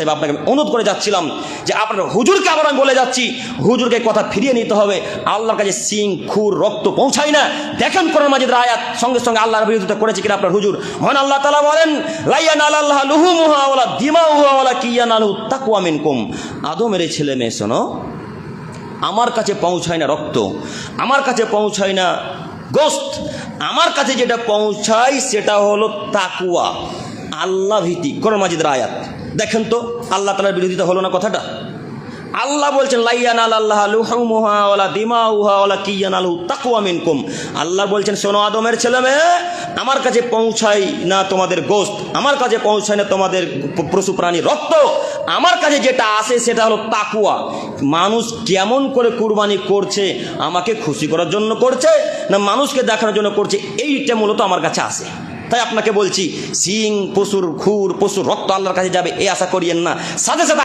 আপনাকে অনুরোধ করে যাচ্ছিলাম যে আপনার হুজুরকে আবার আমি বলে যাচ্ছি, হুজুরকে কথা ফিরিয়ে নিতে হবে। আল্লাহর কাছে সিং, খুর, রক্ত পৌঁছায় না। দেখেন কোরআন মাজিদ আয়াত, সঙ্গে সঙ্গে আল্লাহর বিরোধিতা করেছে কিনা আপনার হুজুর। মহান আল্লাহ তালা বলেন, লাইয়ান আল্লাহ লুহু মুহা ওলা দিমা উহা ওলা কিয়ান আলহু তাকুয়া মিনকুম। আদমের এই ছেলে মেয়ে, শোনো, আমার কাছে পৌঁছায় না রক্ত, আমার কাছে পৌঁছায় না গোস্ত আমার কাছে যেটা পৌঁছায় সেটা হলো তাকুয়া আল্লাহ ভীতি কোরআন মাজিদের আয়াত। দেখেন তো, আল্লাহ তালার বিরোধিতা হলো না কথাটা? আল্লাহ বলছেন আল্লাহ বলছেন, শোনো আদমের ছেলে মেয়ে, আমার কাছে পৌঁছায় না তোমাদের গোস্ত আমার কাছে পৌঁছায় না তোমাদের পশু প্রাণী রক্ত। আমার কাছে যেটা আসে সেটা হলো তাকুয়া মানুষ কেমন করে কুরবানি করছে, আমাকে খুশি করার জন্য করছে, না মানুষকে দেখানোর জন্য করছে, এইটা মূলত আমার কাছে আসে তাই আপনাকে বলছি সিং পশুর খুর, পশুর রক্ত আল্লাহর কাছে যাবে, এ আশা করিয়েন না। সাথে সাথে